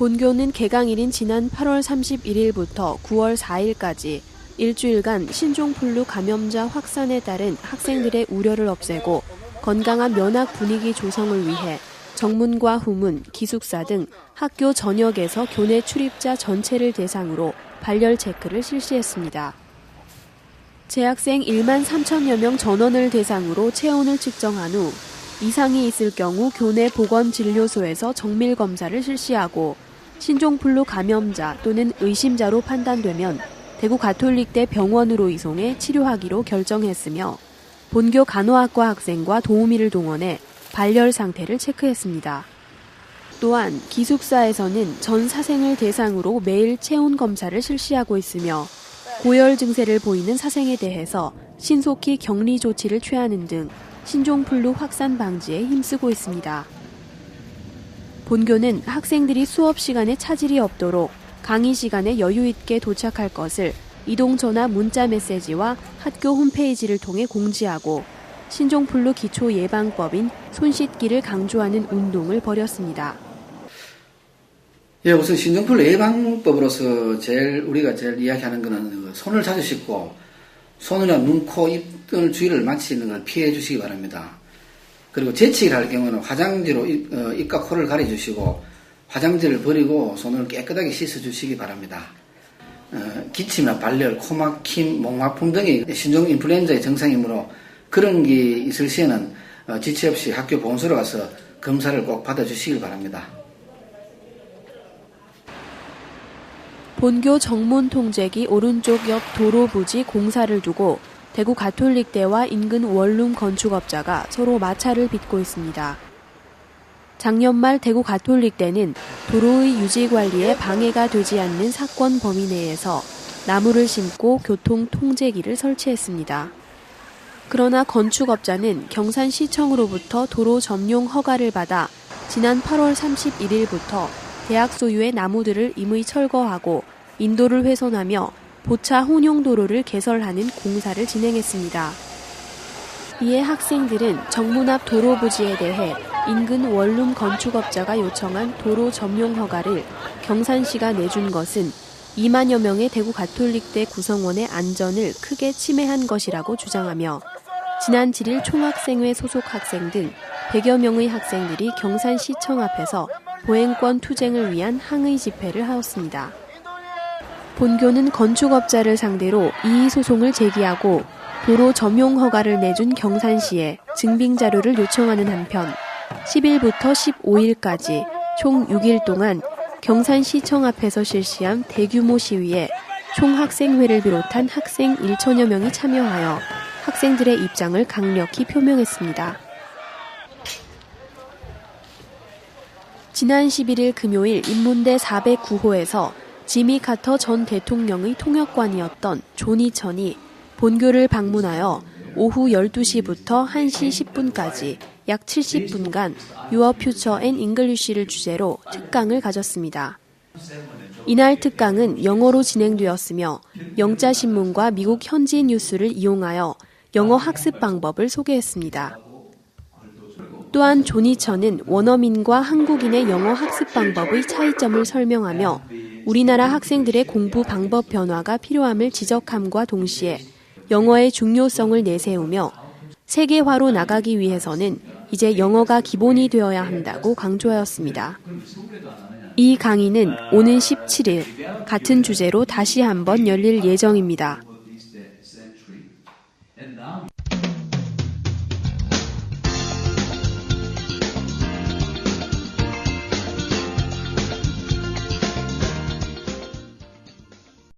본교는 개강일인 지난 8월 31일부터 9월 4일까지 일주일간 신종플루 감염자 확산에 따른 학생들의 우려를 없애고 건강한 면학 분위기 조성을 위해 정문과 후문, 기숙사 등 학교 전역에서 교내 출입자 전체를 대상으로 발열 체크를 실시했습니다. 재학생 1만 3천여 명 전원을 대상으로 체온을 측정한 후 이상이 있을 경우 교내 보건진료소에서 정밀 검사를 실시하고 신종플루 감염자 또는 의심자로 판단되면 대구 가톨릭대 병원으로 이송해 치료하기로 결정했으며 본교 간호학과 학생과 도우미를 동원해 발열 상태를 체크했습니다. 또한 기숙사에서는 전 사생을 대상으로 매일 체온 검사를 실시하고 있으며 고열 증세를 보이는 사생에 대해서 신속히 격리 조치를 취하는 등 신종플루 확산 방지에 힘쓰고 있습니다. 본교는 학생들이 수업 시간에 차질이 없도록 강의 시간에 여유 있게 도착할 것을 이동 전화 문자 메시지와 학교 홈페이지를 통해 공지하고 신종플루 기초 예방법인 손 씻기를 강조하는 운동을 벌였습니다. 예, 우선 신종플루 예방법으로서 제일 우리가 제일 이야기하는 것은 그 손을 자주 씻고 손이나 눈, 코, 입등 주위를 만지는 걸 피해 주시기 바랍니다. 그리고 재치를 할 경우는 화장지로 입, 어, 입과 코를 가려주시고 화장지를 버리고 손을 깨끗하게 씻어주시기 바랍니다. 어, 기침이나 발열, 코막힘, 목 아픔 등이 신종 인플루엔자의 증상이므로 그런 게 있을 시에는 어, 지체 없이 학교 보건소로 가서 검사를 꼭 받아주시길 바랍니다. 본교 정문 통제기 오른쪽 옆 도로 부지 공사를 두고 대구 가톨릭대와 인근 원룸 건축업자가 서로 마찰을 빚고 있습니다. 작년 말 대구 가톨릭대는 도로의 유지 관리에 방해가 되지 않는 사건 범위 내에서 나무를 심고 교통 통제기를 설치했습니다. 그러나 건축업자는 경산시청으로부터 도로 점용 허가를 받아 지난 8월 31일부터 대학 소유의 나무들을 임의 철거하고 인도를 훼손하며 보차 혼용 도로를 개설하는 공사를 진행했습니다. 이에 학생들은 정문 앞 도로 부지에 대해 인근 원룸 건축업자가 요청한 도로 점용 허가를 경산시가 내준 것은 2만여 명의 대구 가톨릭대 구성원의 안전을 크게 침해한 것이라고 주장하며 지난 7일 총학생회 소속 학생 등 100여 명의 학생들이 경산시청 앞에서 보행권 투쟁을 위한 항의 집회를 하였습니다. 본교는 건축업자를 상대로 이의 소송을 제기하고 도로 점용 허가를 내준 경산시에 증빙 자료를 요청하는 한편 10일부터 15일까지 총 6일 동안 경산시청 앞에서 실시한 대규모 시위에 총학생회를 비롯한 학생 1천여 명이 참여하여 학생들의 입장을 강력히 표명했습니다. 지난 11일 금요일 인문대 409호에서 지미 카터 전 대통령의 통역관이었던 조니천이 본교를 방문하여 오후 12시부터 1시 10분까지 약 70분간 유어 퓨처 앤 잉글리쉬를 주제로 특강을 가졌습니다. 이날 특강은 영어로 진행되었으며 영자신문과 미국 현지 뉴스를 이용하여 영어 학습 방법을 소개했습니다. 또한 조니천은 원어민과 한국인의 영어 학습 방법의 차이점을 설명하며 우리나라 학생들의 공부 방법 변화가 필요함을 지적함과 동시에 영어의 중요성을 내세우며 세계화로 나가기 위해서는 이제 영어가 기본이 되어야 한다고 강조하였습니다. 이 강의는 오는 17일 같은 주제로 다시 한번 열릴 예정입니다.